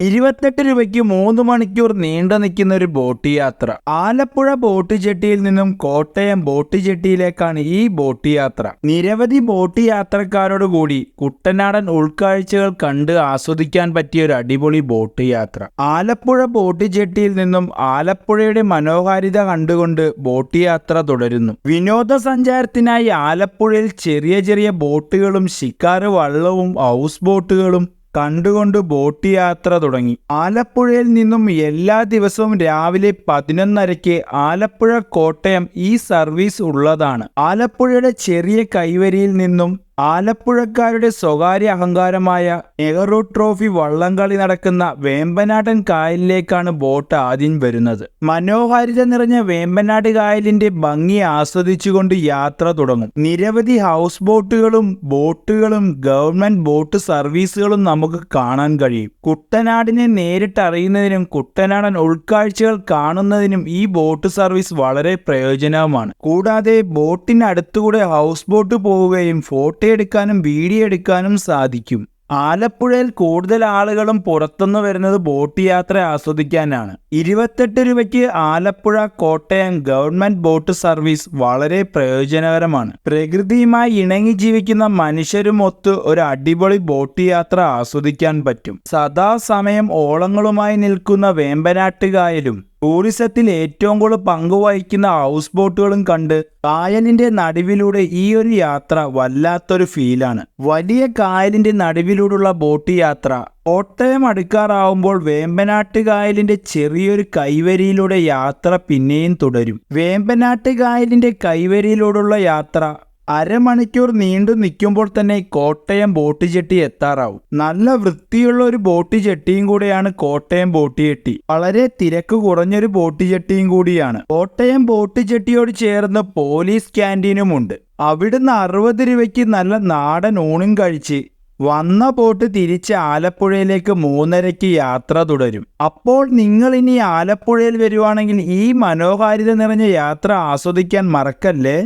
ഇരുപത്തെട്ട് രൂപയ്ക്ക് മൂന്ന് മണിക്കൂർ നീണ്ടു നിൽക്കുന്ന ഒരു ബോട്ട് യാത്ര. ആലപ്പുഴ ബോട്ട് ജെട്ടിയിൽ നിന്നും കോട്ടയം ബോട്ട് ജെട്ടിയിലേക്കാണ് ഈ ബോട്ട് യാത്ര. നിരവധി ബോട്ട് യാത്രക്കാരോട് കൂടി കുട്ടനാടൻ ഉൾക്കാഴ്ചകൾ കണ്ട് ആസ്വദിക്കാൻ പറ്റിയ ഒരു അടിപൊളി ബോട്ട് യാത്ര. ആലപ്പുഴ ബോട്ട് ജെട്ടിയിൽ നിന്നും ആലപ്പുഴയുടെ മനോഹാരിത കണ്ടുകൊണ്ട് ബോട്ട് യാത്ര തുടരുന്നു. വിനോദസഞ്ചാരത്തിനായി ആലപ്പുഴയിൽ ചെറിയ ചെറിയ ബോട്ടുകളും ശിക്കാറ് വള്ളവും ഹൗസ് ബോട്ടുകളും കണ്ടുകൊണ്ട് ബോട്ട് യാത്ര തുടങ്ങി. ആലപ്പുഴയിൽ നിന്നും എല്ലാ ദിവസവും രാവിലെ പതിനൊന്നരയ്ക്ക് ആലപ്പുഴ കോട്ടയം ഈ സർവീസ് ഉള്ളതാണ്. ആലപ്പുഴയുടെ ചെറിയ കൈവരിയിൽ നിന്നും ആലപ്പുഴക്കാരുടെ സ്വകാര്യ അഹങ്കാരമായ നെഹ്റു ട്രോഫി വള്ളംകളി നടക്കുന്ന വേമ്പനാടൻ കായലിലേക്കാണ് ബോട്ട് ആദ്യം വരുന്നത്. മനോഹാരിത നിറഞ്ഞ വേമ്പനാട് കായലിന്റെ ഭംഗി ആസ്വദിച്ചുകൊണ്ട് യാത്ര തുടങ്ങും. നിരവധി ഹൗസ് ബോട്ടുകളും ബോട്ടുകളും ഗവൺമെന്റ് ബോട്ട് സർവീസുകളും നമുക്ക് കാണാൻ കഴിയും. കുട്ടനാടിനെ നേരിട്ട് അറിയുന്നതിനും കുട്ടനാടൻ ഉൾക്കാഴ്ചകൾ കാണുന്നതിനും ഈ ബോട്ട് സർവീസ് വളരെ പ്രയോജനവുമാണ്. കൂടാതെ ബോട്ടിനടുത്തുകൂടെ ഹൗസ് ബോട്ട് പോവുകയും ഫോട്ടോ എടുക്കാനും വീഡിയോ എടുക്കാനും സാധിക്കും. ആലപ്പുഴയിൽ കൂടുതൽ ആളുകളും പുറത്തുനിന്ന് വരുന്നത് ബോട്ട് യാത്ര ആസ്വദിക്കാനാണ്. ഇരുപത്തെട്ട് രൂപയ്ക്ക് Alappuzha Kottayam government boat service വളരെ പ്രയോജനകരമാണ്. പ്രകൃതിയുമായി ഇണങ്ങി ജീവിക്കുന്ന മനുഷ്യരും മനുഷ്യരുമൊത്ത് ഒരു അടിപൊളി ബോട്ട് യാത്ര ആസ്വദിക്കാൻ പറ്റും. സദാസമയം ഓളങ്ങളുമായി നിൽക്കുന്ന വേമ്പനാട്ടുകായലും ടൂറിസത്തിൽ ഏറ്റവും കൂടുതൽ പങ്കുവഹിക്കുന്ന ഹൗസ് ബോട്ടുകളും കണ്ട് കായലിന്റെ നടുവിലൂടെ ഈ ഒരു യാത്ര വല്ലാത്തൊരു ഫീലാണ് വലിയ കായലിന്റെ നടുവിലൂടെയുള്ള ബോട്ട് യാത്ര കോട്ടയം അടുക്കാറാവുമ്പോൾ വേമ്പനാട്ട് കായലിന്റെ ചെറിയൊരു കൈവരിയിലൂടെ യാത്ര പിന്നെയും തുടരും. വേമ്പനാട്ട് കായലിന്റെ കൈവരിയിലൂടെയുള്ള യാത്ര അരമണിക്കൂർ നീണ്ടു നിൽക്കുമ്പോൾ തന്നെ കോട്ടയം ബോട്ട് ജെട്ടി എത്താറാവും. നല്ല വൃത്തിയുള്ള ഒരു ബോട്ട് ജെട്ടിയും കൂടെയാണ് കോട്ടയം ബോട്ട് ജെട്ടി. വളരെ തിരക്ക് കുറഞ്ഞൊരു ബോട്ട് ജെട്ടിയും കൂടിയാണ്. കോട്ടയം ബോട്ട് ജെട്ടിയോട് ചേർന്ന് പോലീസ് ക്യാന്റീനും ഉണ്ട് അവിടുന്ന് അറുപത് രൂപയ്ക്ക് നല്ല നാടൻ ഊണും കഴിച്ച് വന്ന ബോട്ട് തിരിച്ച് ആലപ്പുഴയിലേക്ക് മൂന്നരയ്ക്ക് യാത്ര തുടരും. അപ്പോൾ നിങ്ങൾ ഇനി ആലപ്പുഴയിൽ വരുവാണെങ്കിൽ ഈ മനോഹാരിത നിറഞ്ഞ യാത്ര ആസ്വദിക്കാൻ മറക്കല്ലേ?